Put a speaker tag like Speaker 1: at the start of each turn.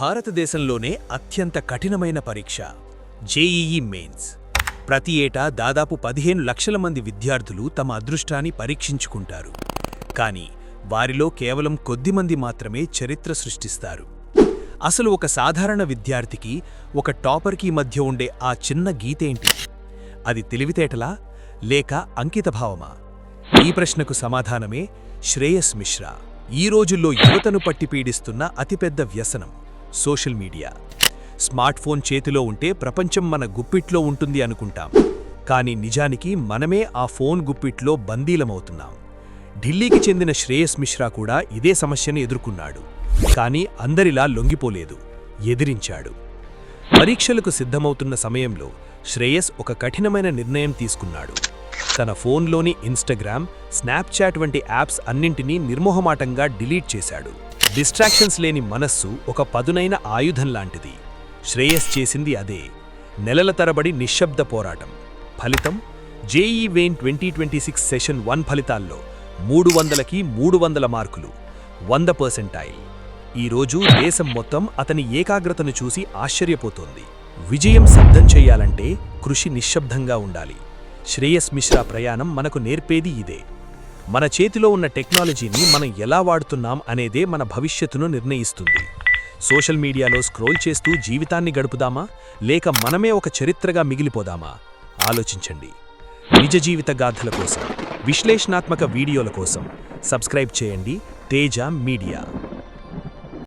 Speaker 1: భారతదేశంలోనే అత్యంత కఠినమైన పరీక్ష జేఈఈ మెయిన్స్. ప్రతి ఏటా దాదాపు పదిహేను లక్షల మంది విద్యార్థులు తమ అదృష్టాన్ని పరీక్షించుకుంటారు. కానీ వారిలో కేవలం కొద్దిమంది మాత్రమే చరిత్ర సృష్టిస్తారు. అసలు ఒక సాధారణ విద్యార్థికి ఒక టాపర్కి మధ్య ఉండే ఆ చిన్న గీతేంటి అది తెలివితేటలా లేక అంకితభావమా? ఈ ప్రశ్నకు సమాధానమే శ్రేయస్ మిశ్రా. ఈ రోజుల్లో యువతను పట్టి పీడిస్తున్న అతిపెద్ద వ్యసనం. Social media. స్మార్ట్ ఫోన్ చేతిలో ఉంటే ప్రపంచం మన గుప్పిట్లో ఉంటుంది అనుకుంటాం. కానీ నిజానికి మనమే ఆ ఫోన్ గుప్పిట్లో బందీలమవుతున్నాం. ఢిల్లీకి చెందిన శ్రేయస్ మిశ్రా కూడా ఇదే సమస్యను ఎదుర్కొన్నాడు. కానీ అందరిలా లొంగిపోలేదు ఎదిరించాడు. పరీక్షలకు సిద్ధమవుతున్న సమయంలో శ్రేయస్ ఒక కఠినమైన నిర్ణయం తీసుకున్నాడు. తన ఫోన్లోని ఇన్స్టాగ్రామ్ స్నాప్చాట్ వంటి యాప్స్ అన్నింటినీ నిర్మోహమాటంగా డిలీట్ చేశాడు. డిస్ట్రాక్షన్స్ లేని మనస్సు ఒక పదునైన ఆయుధం లాంటిది. శ్రేయస్ చేసింది అదే. నెలల తరబడి నిశ్శబ్ద పోరాటం. ఫలితం JEE Main twenty twenty six session one ఫలితాల్లో మూడు వందలకి మూడు వందల మార్కులు వంద పర్సెంటైల్. ఈరోజు దేశం మొత్తం అతని ఏకాగ్రతను చూసి ఆశ్చర్యపోతోంది. విజయం సిద్ధం చేయాలంటే కృషి నిశ్శబ్దంగా ఉండాలి. శ్రేయస్ మిశ్రా ప్రయాణం మనకు నేర్పేది ఇదే. మన చేతిలో ఉన్న టెక్నాలజీని మనం ఎలా వాడుతున్నాం అనేదే మన భవిష్యత్తును నిర్ణయిస్తుంది. సోషల్ మీడియాలో స్క్రోల్ చేస్తూ జీవితాన్ని గడుపుదామా? లేక మనమే ఒక చరిత్రగా మిగిలిపోదామా? ఆలోచించండి. నిజ జీవిత గాథల కోసం విశ్లేషణాత్మక వీడియోల కోసం సబ్స్క్రైబ్ చేయండి తేజ మీడియా.